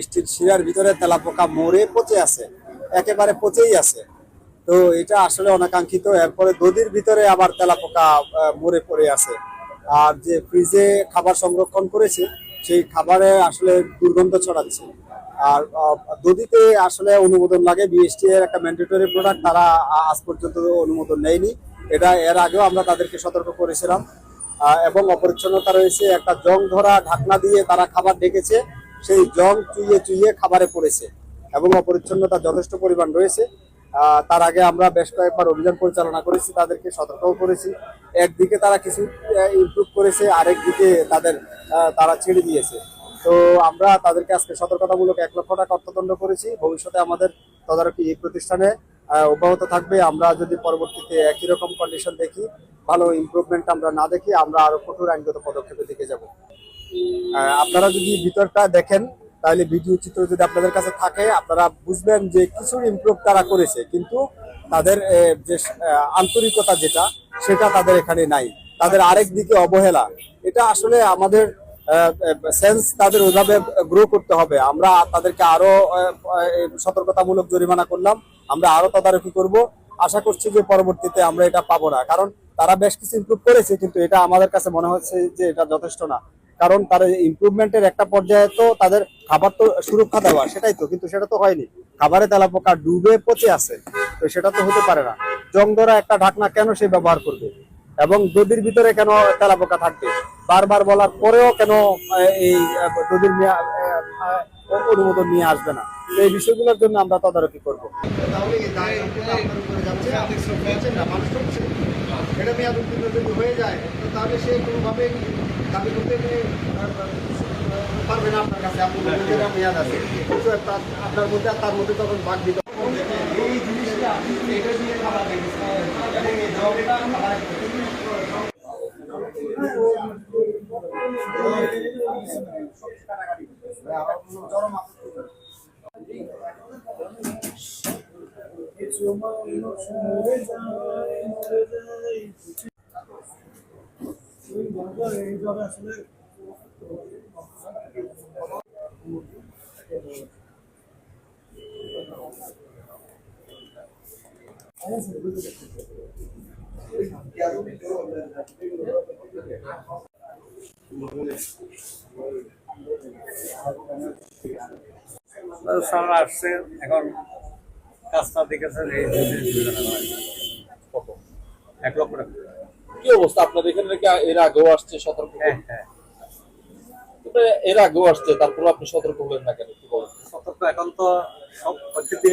বৃষ্টির শিরার ভিতরে তেলাপোকা মরে পচে আছে, একেবারে পচেই আছে। তো এটা আসলে অনাকাঙ্ক্ষিত, এরপরে দদির ভিতরে আবার তেলাপোকা মরে পড়ে আছে। আর যে ফ্রিজে খাবার সংরক্ষণ করেছে, সেই খাবারে আসলে দুর্গন্ধ ছড়াচ্ছে। আর দদিতে আসলে অনুমোদন লাগে বিএসটি এর একটা ম্যান্ডেটরি প্রোডাক্ট তারা আজ পর্যন্ত অনুমোদন নেয়নি। এটা, এর আগেও আমরা তাদেরকে সতর্ক করেছিলাম। এবং অপরিচ্ছন্নতা রয়েছে, একটা জং ধরা ঢাকনা দিয়ে তারা খাবার ডেকেছে। সেই জং চুইয়ে চুইয়ে খাবারে পড়েছে এবং অপরিচ্ছন্নতা যথেষ্ট পরিমাণ রয়েছে। তার আগে আমরা বেশ কয়েকবার অভিযান পরিচালনা করেছি, তাদেরকে সতর্কও করেছি। একদিকে তারা কিছু ইমপ্রুভ করেছে আরেক দিকে তাদের তারা ছেড়ে দিয়েছে। তো আমরা তাদেরকে আজকে সতর্কতামূলক এক লক্ষ টাকা অর্থদণ্ড করেছি। ভবিষ্যতে আমাদের তদারকি এই প্রতিষ্ঠানে অব্যাহত থাকবে। আমরা যদি পরবর্তীতে একই রকম কন্ডিশন দেখি, ভালো ইমপ্রুভমেন্ট আমরা না দেখি, আমরা আরও কঠোর আইনগত পদক্ষেপের দিকে যাব। আপনারা যদি ভিতরটা দেখেন, তাহলে ভিডিও চিত্র যদি আপনাদের কাছে থাকে, আপনারা বুঝবেন যে কিছু ইমপ্রুভ তারা করেছে, কিন্তু তাদের যে আন্তরিকতা যেটা, সেটা তাদের এখানে নাই। তাদের আরেক দিকে অবহেলা। এটা আসলে আমাদের সেন্স তাদের ওইভাবে গ্রো করতে হবে। আমরা তাদেরকে আরও সতর্কতামূলক জরিমানা করলাম, আমরা আরও তদারকি করব। আশা করছি যে পরবর্তীতে আমরা এটা পাবো না। কারণ তারা বেশ কিছু ইমপ্রুভ করেছে, কিন্তু এটা আমাদের কাছে মনে হচ্ছে যে এটা যথেষ্ট না। কারণ তার ইম্প্রুভমেন্টের একটা পর্যায়ে তো তাদের খাবার তো সুরক্ষা দেওয়া, সেটাই তো, কিন্তু সেটা তো হয়নি। খাবারে তেলাপোকা ডুবে পচে আছে, তো সেটা তো হতে পারে না। জং ধরা একটা ঢাকনা কেন সে ব্যবহার করবে? এবং দদির ভিতরে কেন তেলাপোকা থাকবে? বারবার বলার পরেও কেন এই দদির অনুমোদন নিয়ে আসবে না? এই বিষয়গুলোর জন্য আমরা তদারকি করব। মেয়াদ উত্তীর্ণ যদি হয়ে যায় তো তাহলে সে কোনোভাবে দাবি করতে পারবে না আপনার কাছে। আপনি বলছেন মেয়াদ আছে। আপনার মধ্যে আর তার মধ্যে তখন বাদ দিতে এই জিনিসটা আপনি এটা দিয়ে খাবার দেখেছেন এবং এই জবটা খাবার স্যার আসছে এখন কাজটা দেখেছেন এই এক লক্ষ টাকা। কি অবস্থা? আপনাদের এখানে নাকি এর আগেও আসছে সতর্ক হ্যাঁ হ্যাঁ। এর আগেও আসছে তারপরে আপনি সতর্ক হলেন না কেন? কি বলেন? সতর্ক এখন তো সব প্রত্যেক দিন